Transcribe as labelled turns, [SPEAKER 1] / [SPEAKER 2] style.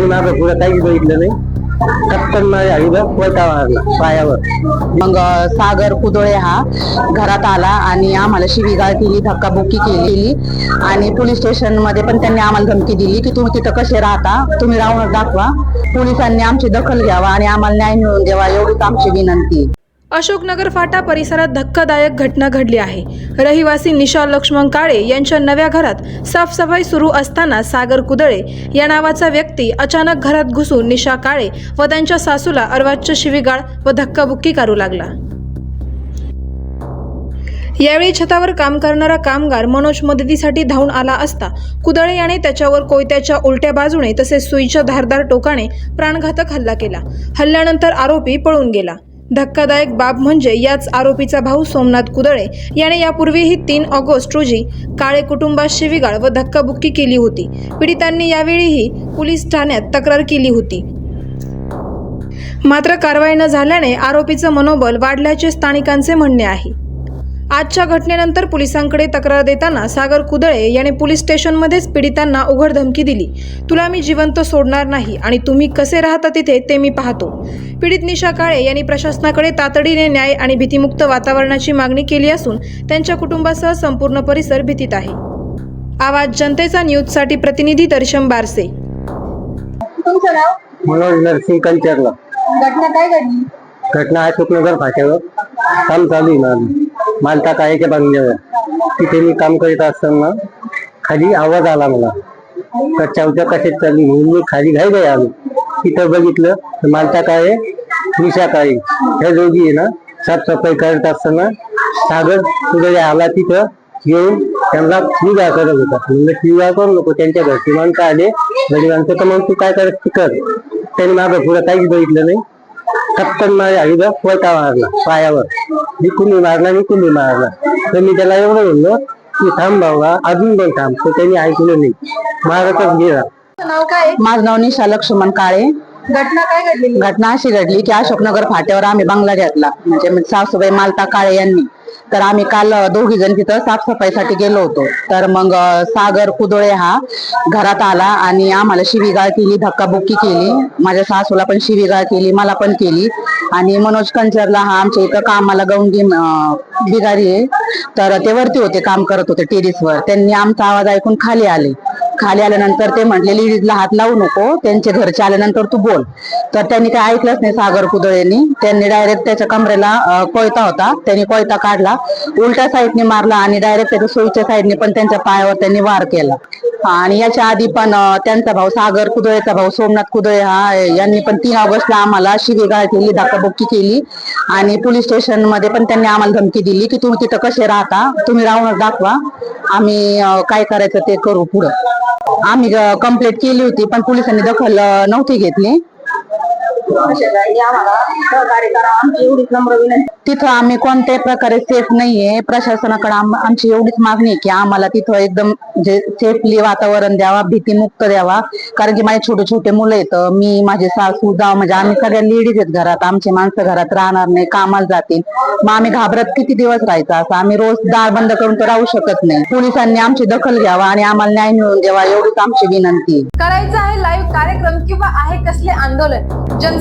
[SPEAKER 1] मागं पुढे काहीच बघितलं नाही. माझ्या मारला पायावर.
[SPEAKER 2] मग सागर कुदळे हा घरात आला आणि आम्हाला शिवीगाळ केली धक्काबुक्की केली आणि पोलीस स्टेशनमध्ये पण त्यांनी आम्हाला धमकी दिली की तुम्ही तिथं कसे राहता तुम्ही राहून दाखवा. पोलिसांनी आमची दखल घ्यावा आणि आम्हाला न्याय मिळवून द्यावा एवढीच आमची विनंती.
[SPEAKER 3] अशोकनगर फाटा परिसरात धक्कादायक घटना घडली आहे. रहिवासी निशा लक्ष्मण काळे यांच्या नव्या घरात साफसफाई सुरू असताना सागर कुदळे या नावाचा व्यक्ती अचानक घरात घुसून निशा काळे व त्यांच्या सासूला अर्वाच्य शिवीगाळ व धक्काबुक्की करू लागला. यावेळी छतावर काम करणारा कामगार मनोज मदतीसाठी धावून आला असता कुदळे याने त्याच्यावर कोयत्याच्या उलट्या बाजूने तसेच सुईच्या धारदार टोकाने प्राणघातक हल्ला केला. हल्ल्यानंतर आरोपी पळून गेला. धक्कादायक बाब म्हणजे याच आरोपीचा भाऊ सोमनाथ कुदळे. याने यापूर्वीही तीन ऑगस्ट रोजी काळे कुटुंबात शिविगाळ व धक्काबुक्की केली होती. पीडितांनी यावेळीही पोलीस ठाण्यात तक्रार केली होती. मात्र कारवाई न झाल्याने आरोपीचं मनोबल वाढल्याचे स्थानिकांचे म्हणणे आहे. आजच्या घटनेनंतर पोलिसांकडे तक्रार देताना सागर कुदळे याने पोलीस स्टेशनमध्येच पीडितांना उघड धमकी दिली. तुला मी जिवंत सोडणार नाही आणि तुम्ही कसे राहता तिथे ते मी पाहतो पीडित निशा काळे यांनी प्रशासनाकडे तातडीने न्याय आणि भीतीमुक्त वातावरणाची मागणी केली असून त्यांच्या कुटुंबासह संपूर्ण परिसर भीतीत आहे. आवाज जनतेचा न्यूजसाठी प्रतिनिधी दर्शन बारसे.
[SPEAKER 4] तुमचं नाव?
[SPEAKER 1] मनोज नरसिंग कंचरला.
[SPEAKER 4] घटना काय घडली?
[SPEAKER 1] घटना अशोकनगर फाट्यावर. काम चालू आहे माझं. मालता काळ्याच्या बंगल्यावर? तिथे मी काम करीत असताना खाली आवाज आला मला. कच्च्यावच्या कशात चालली. म्हणून मी खाली घाई घाई आलो. तिथं बघितलं तर मालता काळे निशा काळे ह्या दोघी आहे ना साफसफाई करत असताना सागर पुढे आला तिथं येऊन त्यांना शिवाय करत होता. म्हणलं शिवाय करू नको त्यांच्या घरची माणसं आले घरी तर मग तू काय करत कर. त्यांनी मागं पुढं काहीच बघितलं नाही. टक्कन माझ्या आईला कोयता मारला पायावर. मी कुणी मारला मी कुणी मारला? तर मी त्याला एवढं म्हणलो की थांब बाबा अजून पण थांब. तर त्यांनी ऐकलं नाही. मारतच गेला.
[SPEAKER 4] तुमचं नाव काय? आहे?
[SPEAKER 2] माझं नाव निशा लक्ष्मण काळे.
[SPEAKER 4] घटना काय घडलेली
[SPEAKER 2] घटना अशी घडली की अशोकनगर फाट्यावर आम्ही बंगला घेतला. म्हणजे म्हणजे सासूबाई मालता काळे यांनी. तर आम्ही काल दोघी जण तिथं साफसफाईसाठी गेलो होतो. तर मग सागर कुदळे हा घरात आला आणि आम्हाला शिवीगाळ केली धक्काबुक्की केली. माझ्या सासूला पण शिवीगाळ केली मला पण केली. आणि मनोज कंचरला हा आमच्या इथं कामाला गौंडी भिगारी आहे. तर ते वरती होते काम करत होते टेरिसवर त्यांनी आमचा आवाज ऐकून खाली आले. खाली आल्यानंतर ते म्हटले लेडीजला हात लावू नको त्यांचे घरचे आल्यानंतर तू बोल. तर त्यांनी काय ऐकलंच नाही सागर कुदळेनी त्यांनी डायरेक्ट त्याच्या कमरेला कोयता होता. त्यांनी कोयता काढला उलट्या साईडने मारला आणि डायरेक्ट त्याच्या सोयीच्या साईडने पण त्यांच्या पायावर त्यांनी वार केला. आणि याच्या आधी पण त्यांचा भाऊ सागर कुदळेचा भाऊ सोमनाथ कुदळे हा यांनी पण तीन ऑगस्टला आम्हाला शिवीगाळ केली धक्काबुक्की केली. आणि पोलीस स्टेशनमध्ये पण त्यांनी आम्हाला धमकी दिली. की तुम्ही तिथं कसे राहता तुम्ही राहूनच दाखवा. आम्ही काय करायचं ते करू पुढं. आम्ही कंप्लेंट केली होती पण पोलिसांनी दखल नव्हती घेतली. तिथं आम्ही कोणत्याही प्रकारे सेफ नाहीये. प्रशासनाकडे आम- आमची एवढीच मागणी आहे की आम्हाला तिथं एकदम म्हणजे सेफली वातावरण द्यावा भीतीमुक्त द्यावा. कारण की माझे छोटे छोटे मुलं आहेत. मी माझे सासू जाव म्हणजे आम्ही सगळ्या लेडीज आहेत घरात. आमचे माणसं घरात राहणार नाही कामाला जातील. मग आम्ही घाबरत किती दिवस राहायचं असं? आम्ही रोज दार बंद करून तर राहू शकत नाही. पोलिसांनी आमची दखल घ्यावा आणि आम्हाला न्याय मिळवून द्यावा एवढीच आमची विनंती आहे.
[SPEAKER 4] करायचं आहे लाईव्ह कार्यक्रम किंवा आहे कसले आंदोलन?